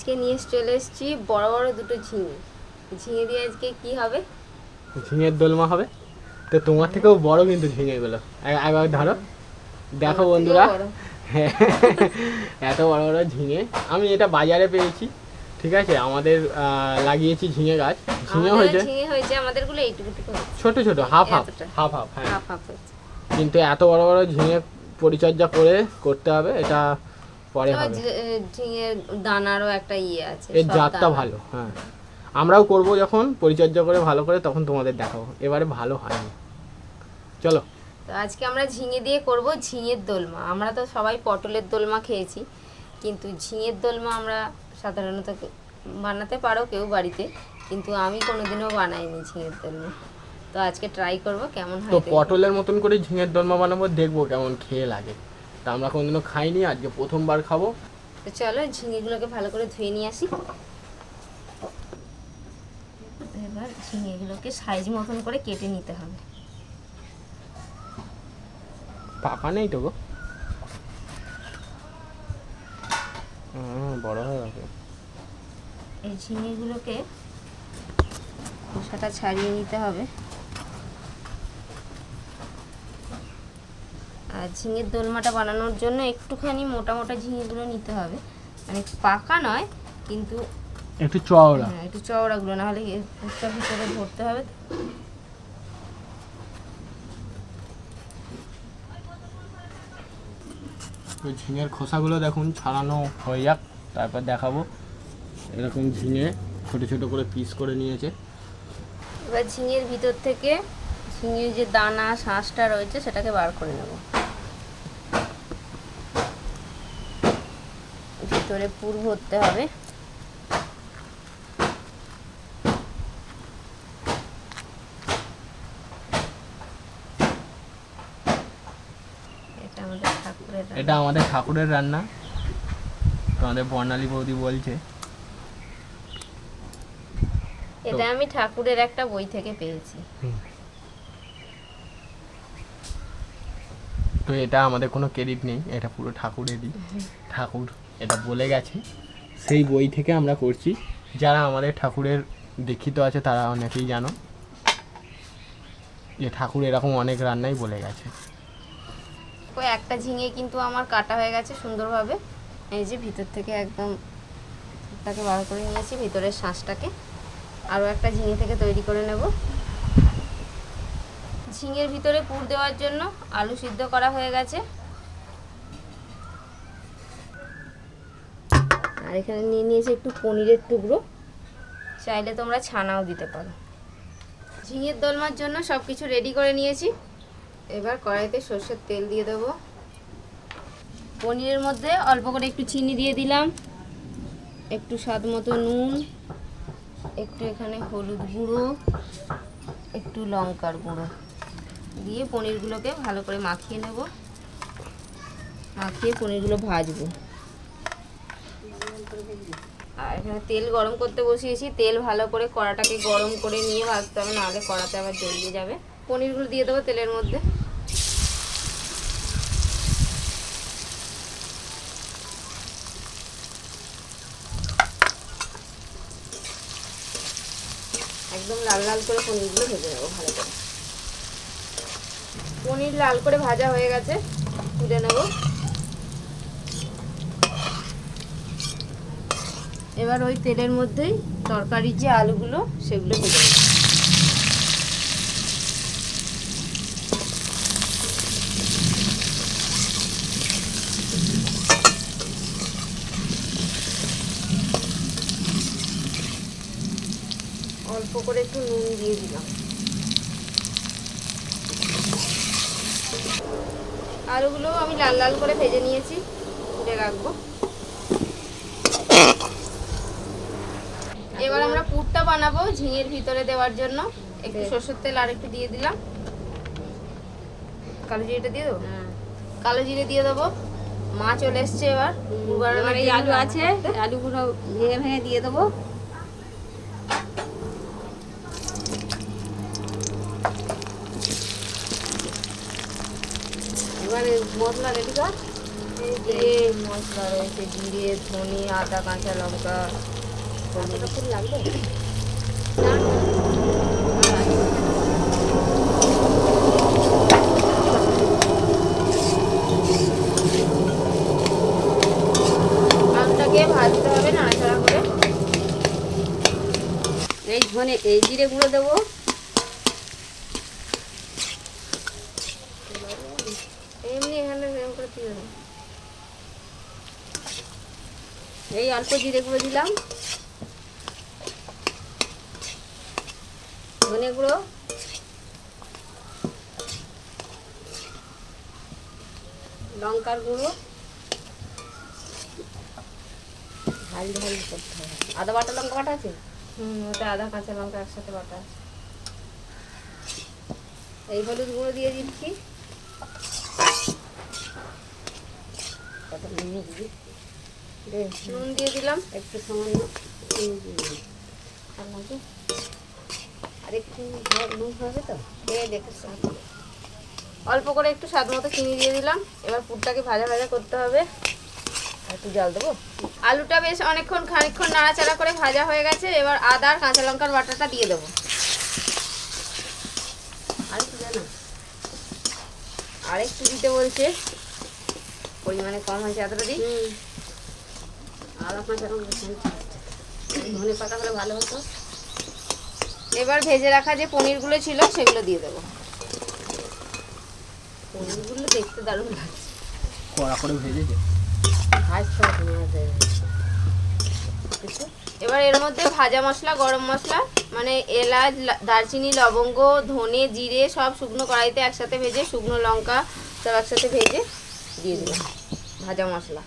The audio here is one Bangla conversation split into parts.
আজকে নিয়ে চলে এসেছি বড় বড় দুটো ঝিঙে। ঝিঙে দিয়ে আজকে কি হবে? ঝিঙের দোলমা হবে। তো তোমার থেকেও বড় কিন্তু ঝিঙেগুলো একবার ধরো। দেখো বন্ধুরা। হ্যাঁ, এত বড় বড় ঝিঙে। আমি এটা বাজারে পেয়েছি। ঠিক আছে? আমাদের লাগিয়েছি ঝিঙে গাছ। ঝিঙে হয়েছে ঝিঙে হয়েছে আমাদেরগুলো এইটুকু ছোট ছোট হাফ হাফ হাফ হাফ হ্যাঁ। হাফ হাফ কিন্তু এত বড় বড় ঝিঙে পরিচর্যা করে করতে হবে। এটা পরে হবে। ঝিঙের দানারও একটা ইয়ে আছে এর জাতটা ভালো হ্যাঁ। আমরাও করব যখন পরিচর্যা করে ভালো করে তখন তোমাদের দেখাবো। এবারে ভালো হয়নি। চলো। তো আজকে আমরা ঝিঙে দিয়ে করব ঝিঙের দোলমা। আমরা তো সবাই পটলের দোলমা খেয়েছি কিন্তু ঝিঙের দোলমা আমরা সাধারণত বানাতে পারো কেউ বাড়িতে কিন্তু আমি কোনোদিনও বানাইনি ঝিঙের দোলমা। তো আজকে ট্রাই করব কেমন হয় তো পটলের মতন করে ঝিঙের দোলমা বানাবো দেখব কেমন খেয়ে লাগে। তা আমরা কোনোদিনও খাইনি আজকে প্রথমবার খাব। তো চলো ঝিঙেগুলোকে ভালো করে ধুয়ে নিয়ে আসি। এবার ঝিঙেগুলোকে সাইজ মতন করে কেটে নিতে হবে। পাকা নেই তো গো। বড় হয়ে গেছে। এই ঝিঙেগুলোকে খোসাটা ছাড়িয়ে নিতে হবে। ঝিঙের দোলমাটা বানানোর জন্য একটুখানি মোটা মোটা ঝিঙেগুলো নিতে হবে। মানে পাকা নয় কিন্তু একটু চওড়া। হ্যাঁ, একটু চওড়াগুলো না হলে এর পুরটা ভিতরে ভরতে হবে। ওই ঝিঙের খোসাগুলো দেখুন ছাড়ানো হয়ে যাক তারপর দেখাবো। এরকম ঝিঙে ছোট ছোট করে পিস করে নিয়েছে। এবার ঝিঙের ভিতর থেকে ঝিঙের যে দানা শাঁসটা রয়েছে সেটাকে বার করে নেব। ভিতরে পুর ভরতে হবে। এটা আমাদের ঠাকুরের রান্না। এটা আমাদের ঠাকুরের রান্না। তোমাদের বর্ণালী বৌদি বলছে। এটা আমি ঠাকুরের একটা বই থেকে পেয়েছি। তো এটা আমাদের কোনো ক্রেডিট নেই এটা পুরো ঠাকুরেরই। ঠাকুর। এটা বলে গেছে। সেই বই থেকে আমরা করছি যারা আমাদের ঠাকুরের দীক্ষিত আছে তারা অনেকেই জানো। যে ঠাকুর এরকম অনেক রান্নাই বলে গেছে। ওই একটা ঝিঙে কিন্তু আমার কাটা হয়ে গেছে সুন্দরভাবে। এই যে ভিতর থেকে একদম তাকে বার করে নিয়েছি ভিতরের শাঁসটাকে। আরও একটা ঝিঙে থেকে তৈরি করে নেব। ঝিঙের ভিতরে পুর দেওয়ার জন্য আলু সিদ্ধ করা হয়ে গেছে। আর এখানে নিয়ে নিয়েছি একটু পনিরের টুকরো। চাইলে তোমরা ছানাও দিতে পারো। ঝিঙের দোলমার জন্য সব কিছু রেডি করে নিয়েছি। এবার কড়াইতে সর্ষের তেল দিয়ে দেবো। পনিরের মধ্যে অল্প করে একটু চিনি দিয়ে দিলাম। একটু স্বাদ মতো নুন। একটু এখানে হলুদ গুঁড়ো। একটু লঙ্কার গুঁড়ো। দিয়ে পনিরগুলোকে ভালো করে মাখিয়ে নেব। মাখিয়ে পনিরগুলো ভাজবো। আর এখানে তেল গরম করতে বসিয়েছি। তেল ভালো করে কড়াটাকে গরম করে নিয়ে ভাজতে হবে, নাহলে কড়াতে আবার জড়িয়ে যাবে। পনিরগুলো দিয়ে দেবো তেলের মধ্যে। একদম লাল লাল করে পনিরগুলো ভেজে নেব ভালো করে। পনির লাল করে ভাজা হয়ে গেছে, তুলে নেব। এবার ওই তেলের মধ্যেই তরকারির যে আলুগুলো, সেগুলো ভেজে নেব অল্প করে একটু নুন দিয়ে দিলাম। আলুগুলো আমি লাল লাল করে ভেজে নিয়েছি, তুলে রাখব। এবার আমরা পুরটা বানাবো ঝিঙের ভিতরে দেওয়ার জন্য। একটু সর্ষের তেল আর একটু দিয়ে দিলাম। কালো জিরেটা দিয়ে দেবো? কালো জিরে দিয়ে দেবো। মা চলে এসছে এবার। এই আলু আছে আলুগুলো ভেঙে ভেঙে দিয়ে দেবো। এবারে মশলা রেডি কর। মশলা রয়েছে জিরে ধনে আদা কাঁচা লঙ্কা। ভাজতে হবে নাড়াচাড়া করে এই ধনে এই জিরে গুঁড়ো দেবো এমনি এখানে এরকম করে এই অল্প জিরে গুঁড়ো দিলাম ধনে গুঁড়ো লঙ্কার গুঁড়ো। ঝাল ঝাল করতে হবে। আদা বাটা লঙ্কা বাটা আছে? হুম ওটা আদা কাঁচা লঙ্কা একসাথে বাটা। আছে। এই হলুদ গুঁড়ো দিয়ে দিচ্ছি। নুন দিয়ে দিলাম? একটু সামান্য নুন দিয়ে দিবি। আর একটু নুন হবে তো? খেয়ে দেখে অল্প করে একটু স্বাদ মতো চিনি দিয়ে দিলাম। এবার পুরটাকে ভাজা ভাজা করতে হবে। আর একটু জল দেবো? আলুটা বেশ অনেকক্ষণ খানিকক্ষণ নাড়াচাড়া করে ভাজা হয়ে গেছে। এবার আদা আর কাঁচা লঙ্কার বাটাটা দিয়ে দেবো। আর একটু দে না আর একটু দিতে বলছে। পরিমাণে কম হয়েছে এতটা দিই আর আপনার যেরকম ধনে পাতা হলে ভালো হতো। এবার ভেজে রাখা যে পনিরগুলো ছিল সেগুলো দিয়ে দেবো। পনিরগুলো দেখতে দারুণ লাগছে। কড়া করে ভেজেছে ভাজতে এবার এর মধ্যে ভাজা মশলা গরম মশলা মানে এলাচ দারচিনি লবঙ্গ ধনে জিরে সব শুকনো কড়াইতে একসাথে ভেজে শুকনো লঙ্কা সব একসাথে ভেজে দিয়ে দিলাম ভাজা মশলা।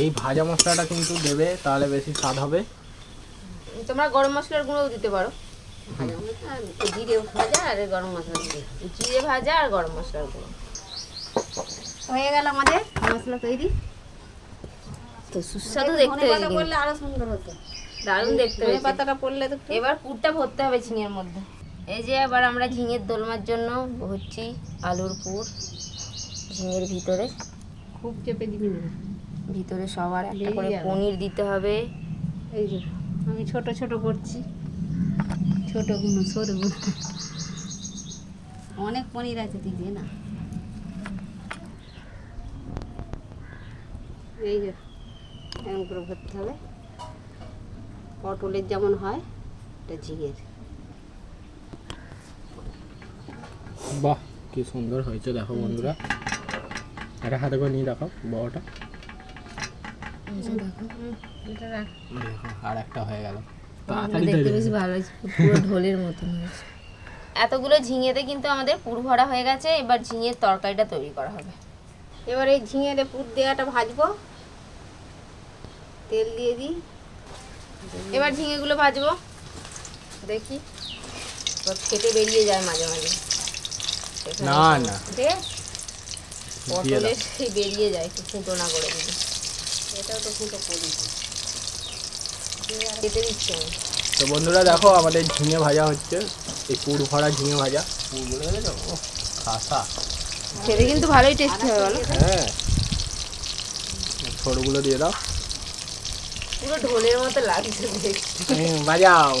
এই ভাজা মশলাটা কিন্তু দেবে তাহলে বেশি স্বাদ হবে। তোমরা গরম মশলার গুঁড়োও দিতে পারো। জিরে ভাজা আর গরম মশলা জিরে ভাজা আর গরম মশলার গুঁড়ো। হয়ে গেল আমাদের মশলা তৈরি। তো সুস্বাদু দেখতে হয়েছে পাতা আরও সুন্দর হতো। দারুণ দেখতে হয়েছে। পাতাটা পড়লে তো এবার পুরটা ভরতে হবে ঝিঙের মধ্যে। এই যে এবার আমরা ঝিঙের দোলমার জন্য ভরছি আলুর পুর ঝিঙের ভিতরে। খুব চেপে দিবি না। ভিতরে সবার একটা করে পনির দিতে হবে। এই যে। আমি ছোট ছোট করছি। ছোটগুলো ছোটগুলো অনেক পনির আছে তুই দে না? এই যে এরকম করে ভরতে হবে। পটলের যেমন হয় এটা ঝিঙের। বাহ কি সুন্দর হয়েছে দেখো বন্ধুরা। একটা হাতে করে নিয়ে দেখো বড়টা রাখ। দেখো আর একটা হয়ে গেল। দেখতে বেশ ভালো পুরো ঢোলের মতন হয়েছে। এতগুলো ঝিঙেতে কিন্তু আমাদের পুর ভরা হয়ে গেছে। এবার ঝিঙের তরকারিটা তৈরি করা হবে। এবার এই ঝিঙের পুর দেওয়াটা ভাজবো। তেল দিয়ে দিই। এবার ঝিঙেগুলো ভাজবো। দেখি। এবার ফেটে বেরিয়ে যায় মাঝে মাঝে। না না। দে। পটলে সেই বেরিয়ে যায় একটু ফুটো না করে দিলে। এটাও তো ফুটো করি। খেতে দিচ্ছি তো বন্ধুরা দেখো আমাদের ঝিঙে ভাজা হচ্ছে এই পুর ভরা ঝিঙে ভাজা। ও খাসা। খেতে কিন্তু ভালোই টেস্টি হবে বলো। হ্যাঁ। ছোটগুলো দিয়ে দাও। পুরো ঢোলের মতো লাগছে বাজাও।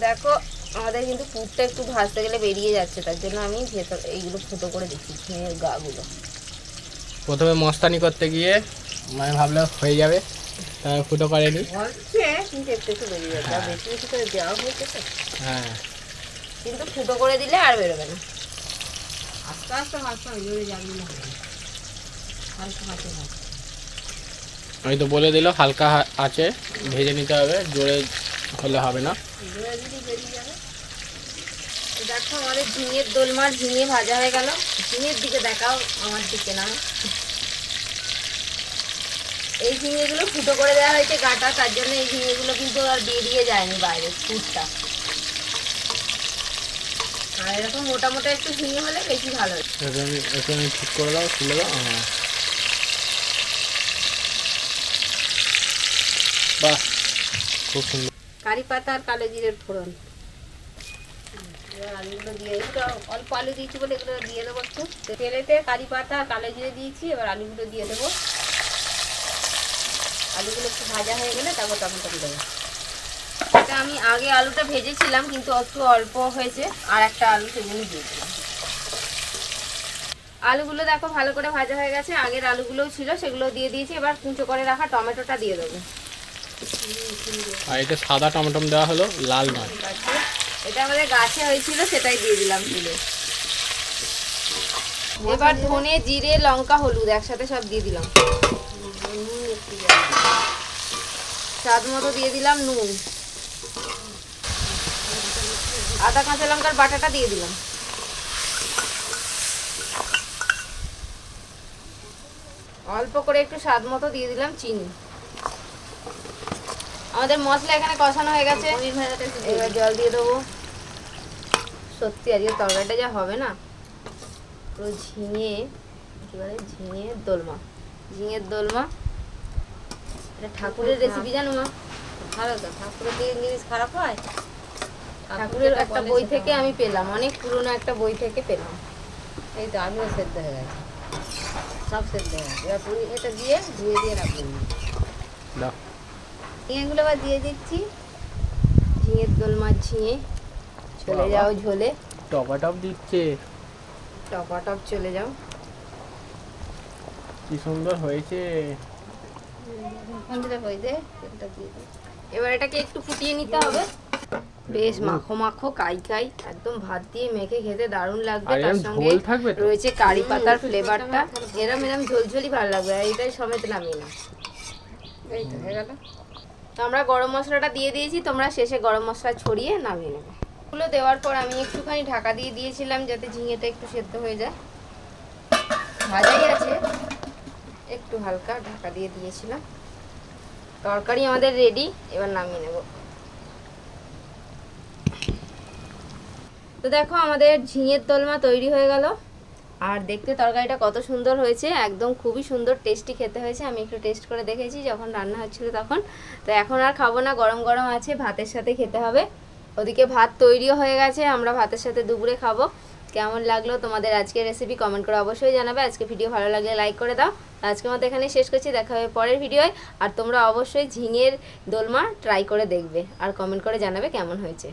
দেখো আমাদের কিন্তু পুরটা একটু ভাজতে গেলে বেরিয়ে যাচ্ছে তার জন্য আমি ভেতর এইগুলো ফুটো করে দিচ্ছি ঝিঙের গাগুলো। প্রথমে মস্তানি করতে গিয়ে মানে ভাবলে হয়ে যাবে। ফুটো করেনি। হ্যাঁ। কিন্তু ফুটো করে দিলে আর বেরোবে না। আস্তে আস্তে ভাজতে জোরে যাবি না হালকা হাতে ভাজ আমি তো বলে দিল হালকা আছে ভেজে নিতে হবে জোরে হলে হবে না। দেখো আমাদের ঝিঙের দোলমার ঝিঙে ভাজা হয়ে গেল। ঝিঙের দিকে দেখাও আমার দিকে না। এই ঝিঙেগুলো ফুটো করে দেওয়া হয়েছে গাটা তার জন্য এই ঝিঙেগুলো কিন্তু আর বেরিয়ে যায়নি বাইরে ফুটটা। আর এরকম মোটা মোটা একটু ঝিঙে হলে বেশি ভালো হয়। ঠিক করে দাও তুলে দাও বাহ খুব সুন্দর। কারি পাতা আর কালো জিরের ফোড়ন। আলুগুলো দিয়ে একটু অল্প আলু দিয়েছি বলে এগুলো দিয়ে দেবো একটু। তেলেতে কারি পাতা আর কালো জিরে দিয়েছি এবার আলুগুলো দিয়ে দেবো। আলুগুলো একটু ভাজা হয়ে গেলে তারপর টমেটো দিয়ে দেবো। এটা আমি আগে আলুটা ভেজেছিলাম কিন্তু একটু অল্প হয়েছে আর একটা আলু সেজন্য দিয়ে দিলাম আলুগুলো দেখো ভালো করে ভাজা হয়ে গেছে আগের আলুগুলোও ছিল সেগুলো দিয়ে দিয়েছি এবার কুঁচো করে রাখা টমেটোটা দিয়ে দেবো। আর এটা সাদা টমেটম দেওয়া হলো লাল নয়। এটা আমাদের গাছে হয়েছিল সেটাই দিয়ে দিলাম তুলে। এবার ধনে জিরে লঙ্কা হলুদ একসাথে সব দিয়ে দিলাম। স্বাদ মতো দিয়ে দিলাম নুন। আদা কাঁচা লঙ্কার বাটাটা দিয়ে দিলাম। অল্প করে একটু স্বাদ মতো দিয়ে দিলাম চিনি। আমাদের মশলা এখানে কষানো হয়ে গেছে। এবার জল দিয়ে দেবো। সত্যি আজকে তরকারিটা যা হবে না? পুরো ঝিঙে কি বলে ঝিঙে দোলমা। ঝিঙের দোলমা। এটা ঠাকুরের রেসিপি জানো মা? ভালো তো ঠাকুরের দিকে জিনিস খারাপ হয় ঠাকুরের একটা বই থেকে আমি পেলাম অনেক পুরনো একটা বই থেকে পেলাম। এই তো আমিও সেদ্ধ হয়ে গেছে। সব সেদ্ধ হয়ে গেছে। এবার পুরি এটা দিয়ে ধুয়ে দিয়ে রাখবেন দাও। ঝিঙেগুলো আবার দিয়ে দিচ্ছি। ঝিঙের দোল মাছ ঝিঙে। চলে যাও ঝোলে। টপা টপ দিচ্ছে। টপা টপ চলে যাও। কি সুন্দর হয়েছে। এবার এটাকে একটু ফুটিয়ে নিতে হবে। বেশ মাখো মাখো কাই কাই একদম ভাত দিয়ে মেখে খেতে দারুণ লাগবে। তার সঙ্গে ঝোল থাকবে তো? রয়েছে কারি পাতার ফ্লেভারটা এরম এরম ঝোলঝোলই ভালো লাগবে আর এটাই সমেত নামিয়ে না। এই তো হয়ে গেল। তো আমরা গরম মশলাটা দিয়ে দিয়েছি তোমরা শেষে গরম মশলা ছড়িয়ে নামিয়ে নেবে। এগুলো দেওয়ার পর আমি একটুখানি ঢাকা দিয়ে দিয়েছিলাম যাতে ঝিঙেটা একটু সেদ্ধ হয়ে যায়। ভাজাই আছে। একটু হালকা ঢাকা দিয়ে দিয়েছিলাম। তরকারি আমাদের রেডি এবার নামিয়ে নেব। তো দেখো আমাদের ঝিঙের দোলমা তৈরি হয়ে গেল। আর দেখতে তরকারিটা কত সুন্দর হয়েছে, একদম খুবই সুন্দর টেস্টি খেতে হয়েছে। আমি একটু টেস্ট করে দেখেছি, যখন রান্না হচ্ছিল তখন। তো এখন আর খাব না, গরম গরম আছে, ভাতের সাথে খেতে হবে। ওদিকে ভাত তৈরিও হয়ে গেছে, আমরা ভাতের সাথে দুপুরে খাব। কেমন লাগল তোমাদের আজকের রেসিপি কমেন্ট করে অবশ্যই জানাবে। আজকে ভিডিও ভালো লাগলে লাইক করে দাও। আজকের মতো এখানে শেষ করছি, দেখা হবে পরের ভিডিওয় আর তোমরা অবশ্যই ঝিঙের দোলমা ট্রাই করে দেখবে। আর কমেন্ট করে জানাবে কেমন হয়েছে।